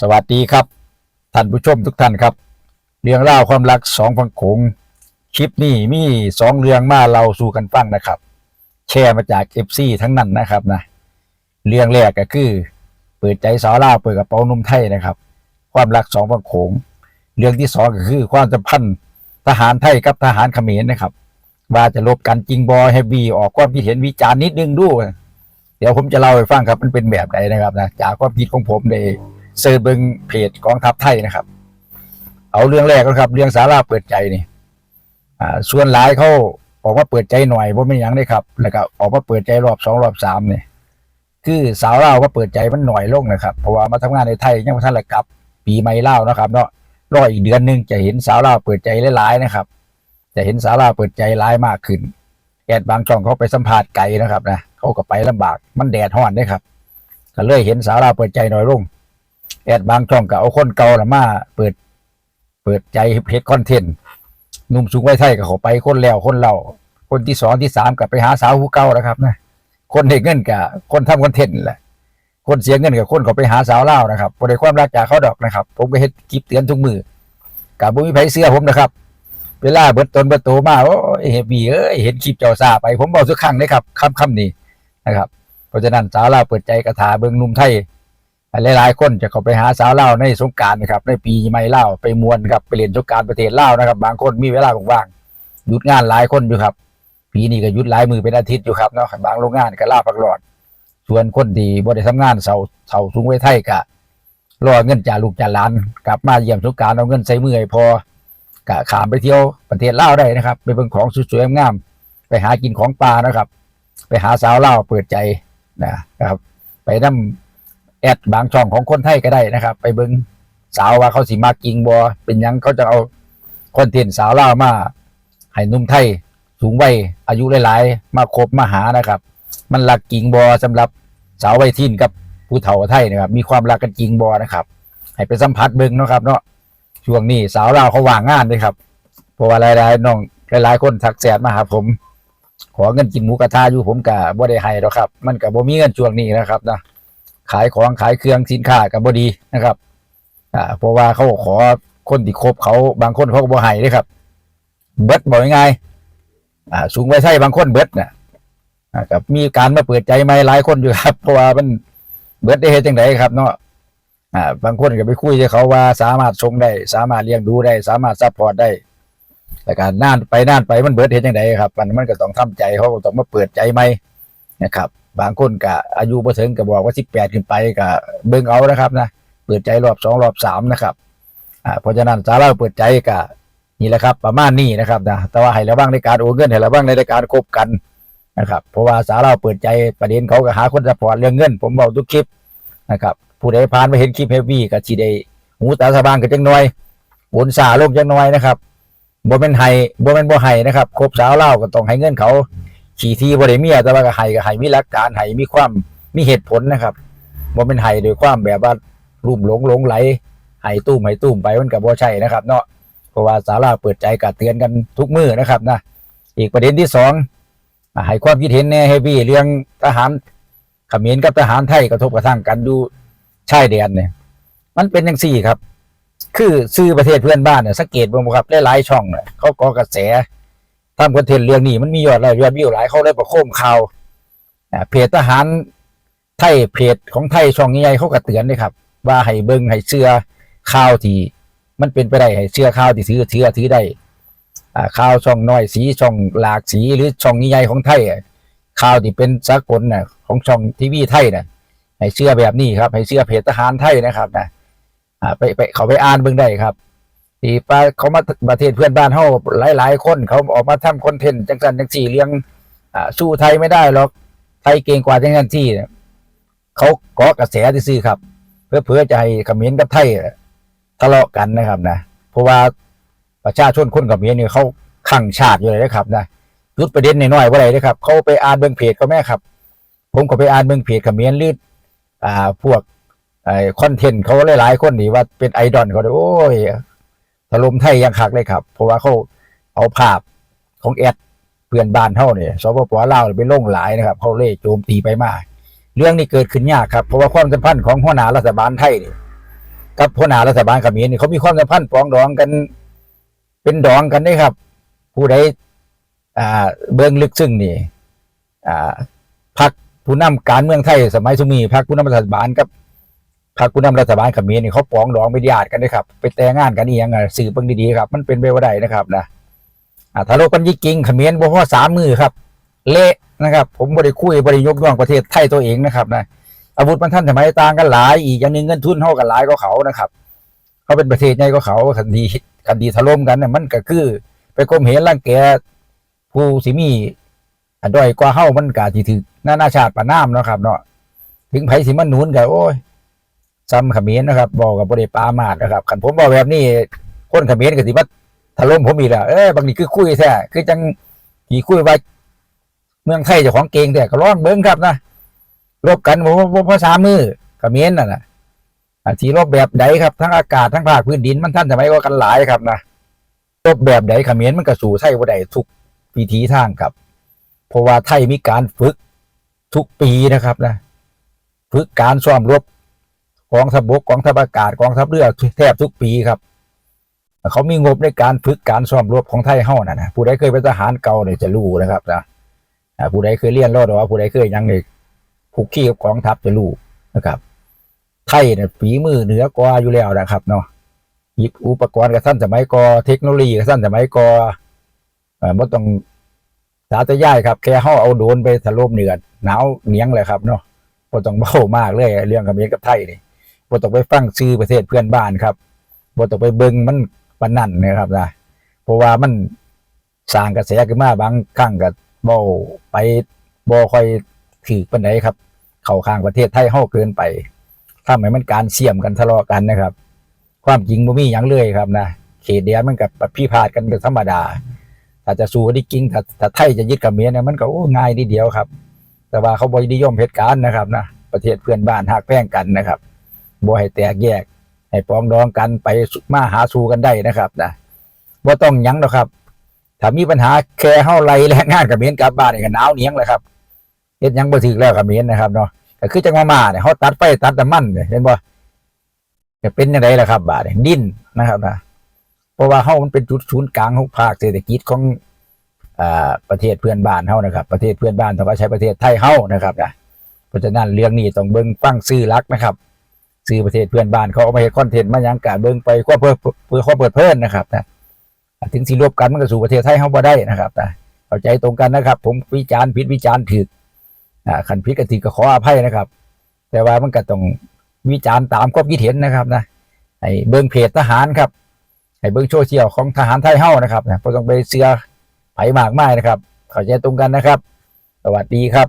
สวัสดีครับท่านผู้ชมทุกท่านครับ เรื่องเล่าความรักสองฝั่งโขงคลิปนี้มีสองเรื่องมาเราสู่กันฟังนะครับ แชร์มาจากเอฟซีทั้งนั้นนะครับนะเรื่องแรกก็คือ เปิดใจสาวล่าเปิดกระเป๋านุ่มไทยนะครับ ความรักสองฝั่งโขงเรื่องที่สองก็คือความสัมพันธ์ทหารไทยกับทหารเขมรนะครับ ว่าจะลบกันจริงบอให้บีออกความคิดเห็นวิจารณ์นิดนึงดูเดี๋ยวผมจะเล่าให้ฟังครับมันเป็นแบบไหนนะครับนะจากความคิดของผมใน เซิร์ชเบิงเพจกองทัพไทยนะครับ เอาเรื่องแรกก่อนครับ เรื่องสาราเปิดใจนี่อ่าส่วนหลายเขาออกมาเปิดใจหน่อยว่าไม่ยังได้ครับ แล้วก็ออกมาเปิดใจรอบสองรอบสามเนี่ยคือสาวเล่าว่าเปิดใจมันหน่อยลงนะครับเพราะว่ามาทำงานในไทยยังไม่ทันละกลับ ปีใหม่เล่านะครับเนาะรออีกเดือนหนึงจะเห็นสาวเล่าเปิดใจหลายๆนะครับ จะเห็นสาวเล่าเปิดใจร้ายมากขึ้นแอดบางช่องเขาไปสัมภาษณ์ไกลนะครับนะเขาก็ไปลำบากมันแดดห้อนเด้ครับก็เลยเห็นสาวเล่าเปิดใจหน้อยลง แอดบางช่องก็เอาคนเก่าละมา เปิด เปิดใจเฮ็ดคอนเทนต์หนุ่มสูงไว้ไทยก็เขาไปคนแล้วคนเล่าคนที่สองที่สามก็ไปหาสาวผู้เก่าแล้วครับนะคนเด็กเงินกับคนทำคอนเทนต์แหละ คนเสียเงินกับคนเขาไปหาสาวเล่านะครับบ่ได้ความรักจากเขาดอกนะครับ ผมก็เฮ็ดคลิปเตือนทุกมือกับบ่มีไผเสื้อผมนะครับ เวลาเบิดตนเบิดโตมาโอ้ยเฮบีเอ้ยเห็นคลิปเจ้าซาไป ผมบอกทุกครั้งเลยครับคำคำนี้นะครับ เพราะฉะนั้นสาวเล่าเปิดใจกระถาเบิงนุ่มไทย หลายๆคนจะเข้าไปหาสาวเล่าในสงการนะครับในปีใหม่เล่าไปมวนครับไปเรียนสงการประเทศเล่านะครับ บางคนมีเวลาว่างๆหยุดงานหลายคนอยู่ครับ ปีนี้ก็หยุดหลายมือเป็นอาทิตย์อยู่ครับเนาะบางโรงงานก็ลาพักร้อนส่วนคนที่บ่ได้ทำงานเสาเสาสูงไว้ไทยก็รอเงินจากลูกจากหลานกลับมาเยี่ยมสงการเอาเงินใส่มือให้พอกะขามไปเที่ยวประเทศเล่าได้นะครับไปเบิ่งของสวยๆงามไปหากินของปลานะครับ ไปหาสาวเล่าเปิดใจนะครับ ไปนำ แอดบางช่องของคนไทยก็ได้นะครับ ไปเบิงสาวว่าเขาสิมากิงบอเป็นยังเขาจะเอาคอนเทนต์สาวล่ามาให้นุ่มไทยสูงวัยอายุหลายๆ มาคบมาหานะครับ มันหลักกิงบอสำหรับสาววัยทีนกับผู้เฒ่าไทยนะครับ มีความรักกันจริงบอนะครับ ให้ไปสัมผัสเบิงเนาะครับเนาะช่วงนี้สาวเราวเขาว่างงานเลยครับเพราะว่าหลายๆน้องหลายๆคนทักแชทมาหาผม ขอเงินกินหมูกระทะอยู่ผมกะบ่ได้ให้หรอกครับ มันกะบ่มีเงินช่วงนี้นะครับนะ ขายของขายเครื่องสินค้ากับบ่ดีนะครับอ่าเพราะว่าเขาขอคนที่คบเขาบางคนเขาก็บ่ให้เด้ครับ เบิดบ่ง่ายอ่าสูงไว้ใช่บางคนเบิดน่ะอ่ากับมีการมาเปิดใจใหม่หลายคนอยู่ครับเพราะว่ามันเบิดได้เฮ็ดจังไดครับ เนาะอ่าบางคนก็ไปคุยกับเขาว่าสามารถส่งได้ สามารถเลี้ยงดูได้ สามารถซัพพอร์ตได้แต่การน่านไปน่านไปมันเบิดเห็นยังไงครับ มันมันก็ต้องทำใจเขาต้องมาเปิดใจไหมนะครับ บางคนก็อายุบ่ถึงก็บอกว่าสิบแปดขึ้นไปก็เบิ่งเอานะครับนะเปิดใจรอบสองรอบสามนะครับอ่าเพราะฉะนั้นสาระเปิดใจก็นี่แหละครับ ประมาณนี้นะครับนะแต่ว่าให้ระวังในการโอนเงินให้ระวังในการคบกันนะครับเพราะว่าสาระเปิดใจประเด็นเขาก็หาคนซัพพอร์ตเรื่องเงิน ผมบอกทุกคลิปนะครับผู้ใดผ่านมาเห็นคลิปเฮฟวี่ก็สิได้หูตาสว่างกันจังหน่อยโอนสาลงจังหน่อยนะครับบ่แม่นให้บ่แม่นบ่ให้นะครับครบสาวเล่าก็ต้องให้เงินเขา ขี่ทีบ่ได้เมียแต่ว่าก็ให้ก็ให้มีหลักการให้มีความมีเหตุผลนะครับบ่แม่นให้โดยความแบบว่ารูปหลงหลงไหลให้ตุ้มให้ตุ้มไปมันก็บ่ใช่นะครับเนาะเพราะว่าสาวลาเปิดใจก็เตือนกันทุกมือนะครับนะอีกประเด็นที่สองให้ความคิดเห็นแน่เฮฟี่เรื่องทหารขมรกับทหารไทยกระทบกระทั่งกันอยู่ชายแดนเนี่ย มันเป็นอย่างสี่ครับ คือซื้อประเทศเพื่อนบ้านเนี่ยสังเกตบ้างบ่ครับหลายๆช่องเนี่ยเขาก่อกระแส ทำคอนเทนต์เรื่องนี้มันมียอดไลค์ยอดวิวหลายเขาได้ประโคมข่าวเพจทหารไทยเพจของไทยช่องใหญ่เขาก็เตือนเลยครับ ว่าให้เบิ่งให้เชื่อข่าวที่มันเป็นไปได้ให้เชื่อข่าวที่ถือถือถือได้ข่าวช่องน้อยสีช่องหลากสีหรือช่องใหญ่ของไทยข่าวที่เป็นสากลน่ะของช่องทีวีไทยน่ะให้เชื่อแบบนี้ครับ ให้เชื่อเพจทหารไทยนะครับนะไปไปเขาไปอ่านเบิ่งได้ครับ ที่ปาเขามาประเทศเพื่อนบ้านเฮาหลาย ๆ คนเขาออกมาทำคอนเทนต์จังสันจังสี่เลี้ยงสู้ไทยไม่ได้หรอกไทยเก่งกว่าจังสันที่เนี่ยเขาเกาะกระแสที่ซื้อครับ เพื่อเพื่อจะให้เขมรกับไทยทะเลาะกันนะครับนะเพราะว่าประชาชนคนเขมรเนี่ยเขาขังชาติอยู่เลยนะครับนะยุดประเด็นน้อยๆว่าไรนะครับ เขาไปอ่านเบิ่งเพจเขาแม่ครับ ผมก็ไปอ่านเบิ่งเพจเขมรลืดอ่าพวกไอคอนเทนต์เขาหลายๆคนนี่ว่าเป็นไอดอลเขาเลยโอ้ย ถล่มไทยยังคักเลยครับ เพราะว่าเขาเอาภาพของแอดเพื่อนบ้านเท่าเนี่ยสปปลาวไปล่งหลายนะครับเขาเลยโจมตีไปมาก เรื่องนี้เกิดขึ้นยากครับเพราะว่าความสัมพันธ์ของหัวหน้ารัฐบาลไทยนี่กับหัวหน้ารัฐบาลเขมรนี่เขามีความสัมพันธ์ปองดองกัน เป็นดองกันได้ครับ ผู้ใดอ่าเบื้องลึกซึ่งนี่อ่าพักผู้นำการเมืองไทย สมัยสมีพักผู้นำรัฐบาลกับ พักผู้นำรัฐบาลขมรนี่เขาปองดองไปญาติกันนะครับ ไปแต่งงานกันอีหยังสื่อเบิ่งดีๆครับ มันเป็นไปบ่ได้นะครับนะอ่าถ้าโลกันยิ่งจริงเขมรบ่พอสามมือครับ เละนะครับ ผมบ่ได้คุยบ่ได้ยกย่องประเทศไทยตัวเองนะครับนะอาวุธมันท่านสมัยต่างกันหลายอีกอย่างหนึงเงินทุนเท่ากันหลายก็เขานะครับ เขาเป็นประเทศใหญ่ก็เขาคดีคดีถล่มกันเนี่ยมันก็คือ ไปกลมเหงร่างแกผู้สิมีอันด้อยกว่าเฮามันกาสิถึกนานาชาติปะนามเนาะครับเนาะถึงไผสิมันหนุนก็โอ้ย ซ้ำเขมรนะครับบอกกับบ่ได้ปามาดนะครับคันผมบอกแบบนี้คนเขมรก็สิมาถล่มผมอีกแล้วเอ้ยบางทีคือคุยแท้คือจังที่คุยว่าเมืองไทยเจ้าของเก่งแต่ก็ร้องเบิ่งครับนะรบกันบ่บ่พอสามมือเขมรนั่นน่ะอาชีรบแบบใดครับทั้งอากาศทั้งภาคพื้นดินมันท่านสมัยก็กันหลายครับนะรบแบบใดเขมรมันก็สู่ไทยบ่ได้ทุกวิถีทางครับ เพราะว่าไทยมีการฝึกทุกปีนะครับนะฝึกการซ้อมรบ กองทัพบกกองทัพอากาศกองทัพเรือแทบทุกปีครับ เขามีงบในการฝึกการซ้อมรบของไทยเฮานะนะผู้ใดเคยเป็นทหารเก่าเนี่ยจะรู้นะครับนะผู้ใดเคยเรียนรอดหรือว่าผู้ใดเคยยังเนี่ยคุกคีกับกองทัพจะรู้นะครับ ไทยเนี่ยฝีมือเหนือกว่าอยู่แล้วนะครับเนาะหยิบอุปกรณ์กับท่านสมัยกอเทคโนโลยีกับท่านสมัยกอเอ่อบ่ต้องสาธยายครับ แค่เฮาเอาโดนไปถล่มเหนือหนาวเหนียงเลยครับเนาะบ่ต้องเบ้ามากเลย เรื่องกับเขมรกับไทยนี่ บ่ต้องไปฟังชื่อประเทศเพื่อนบ้านครับบ่ต้องไปเบิ่งมันปนนั้นนะครับนะเพราะว่ามันสร้างกระแสขึ้นมาบางครั้งก็บ่ไปบ่ค่อยถือปานใดครับ เข้าข้างประเทศไทยเฮาเกินไปทำให้มันการเสี่ยมกันทะเลาะกันนะครับ ความจริงบ่มีหยังเลยครับนะเขตเดียวมันกับพี่พาดกันเป็นธรรมดาถ้าจะสู้กันได้จริงถ้าถ้าไทยจะยึดกับเมียเนี่ยมันก็โอ้ง่ายนิดเดียวครับ แต่ว่าเขาบ่นิยมเหตุการณ์นะครับนะประเทศเพื่อนบ้านหักแพงกันนะครับ บ่ให้แตกแยก ให้ปรองดองกันไปมาหาสู่กันได้นะครับนะบ่ต้องยั้งหรอกครับ ถ้ามีปัญหาแค่เฮาไล่แรงงานกับเมียนกลับบ้านนี่ก็หนาวเหนียงเลยครับเฮ็ดยังบ่ถึกแล้วกับเมียนนะครับเนาะก็คือจังมามาเนี่ยเฮาตัดไฟตัดน้ำมันเนี่ยเห็นบ่จะเป็นยังไงล่ะครับ บาทเนี่ยดิ้นนะครับนะเพราะว่าเฮามันเป็นจุดศูนย์กลางของภาคเศรษฐกิจของประเทศเพื่อนบ้านเฮานะครับ ประเทศเพื่อนบ้านต้องใช้ประเทศไทยเฮานะครับนะเพราะฉะนั้นเรื่องนี้ต้องเบิ่งฟังซื่อรักนะครับ ซื่อประเทศเพื่อนบ้านเขาเอามาเฮ็ดคอนเทนต์มายังกะเบิ่งไปความเพื่อเพื่อความเปิดเพิ่นนะครับนะถึงสิรวบกันมันก็สู่ประเทศไทยเฮาบ่ได้นะครับนะเข้าใจตรงกันนะครับ ผมวิจารณ์ผิดวิจารณ์ถูกอ่าคันผิดก็ถือก็ขออภัยนะครับ แต่ว่ามันก็ต้องวิจารณ์ตามความคิดเห็นนะครับนะให้เบิ้งเพจทหารครับให้เบิ้งโซเชียลของทหารไทยเฮ้านะครับนะเพราะต้องไปเสือไผมากมายนะครับเข้าใจตรงกันนะครับ สวัสดีครับ